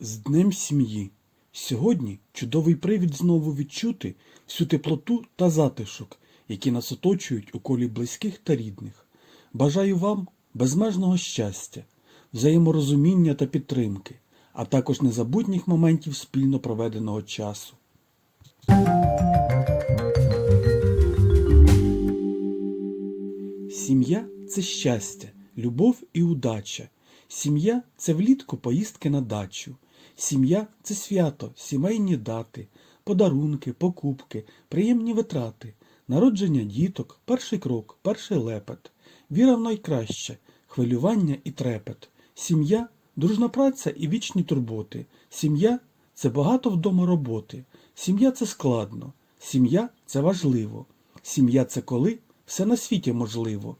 З Днем сім'ї. Сьогодні чудовий привід знову відчути всю теплоту та затишок, які нас оточують у колі близьких та рідних. Бажаю вам безмежного щастя, взаєморозуміння та підтримки, а також незабутніх моментів спільно проведеного часу. Сім'я це щастя, любов і удача. Сім'я це влітку поїздки на дачу. Сім'я це свято, сімейні дати, подарунки, покупки, приємні витрати, народження діток, перший крок, перший лепет, віра в найкраще, хвилювання і трепет. Сім'я дружна праця і вічні турботи. Сім'я це багато вдома роботи. Сім'я це складно. Сім'я це важливо. Сім'я це коли все на світі можливо.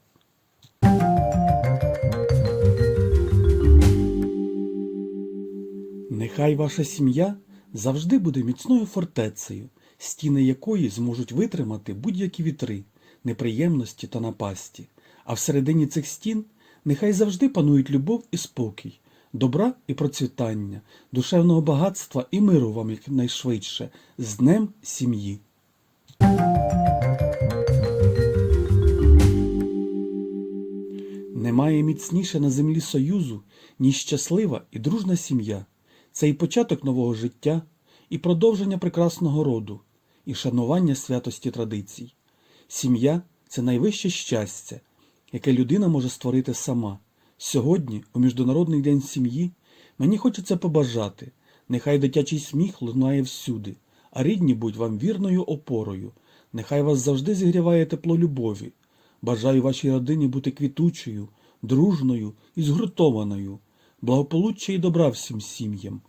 Нехай ваша сім'я завжди буде міцною фортецею, стіни якої зможуть витримати будь-які вітри, неприємності та напасті. А всередині цих стін нехай завжди панують любов і спокій, добра і процвітання, душевного багатства і миру вам якнайшвидше з Днем сім'ї. Немає міцніше на землі союзу, ніж щаслива і дружна сім'я. Це і початок нового життя, і продовження прекрасного роду, і шанування святості традицій. Сім'я це найвище щастя, яке людина може створити сама. Сьогодні, у Міжнародний день сім'ї, мені хочеться побажати, нехай дитячий сміх лунає всюди, а рідні будь вам вірною опорою, нехай вас завжди зігріває тепло любові. Бажаю вашій родині бути квітучою, дружною і згуртованою, благополуччя і добра всім сім'ям,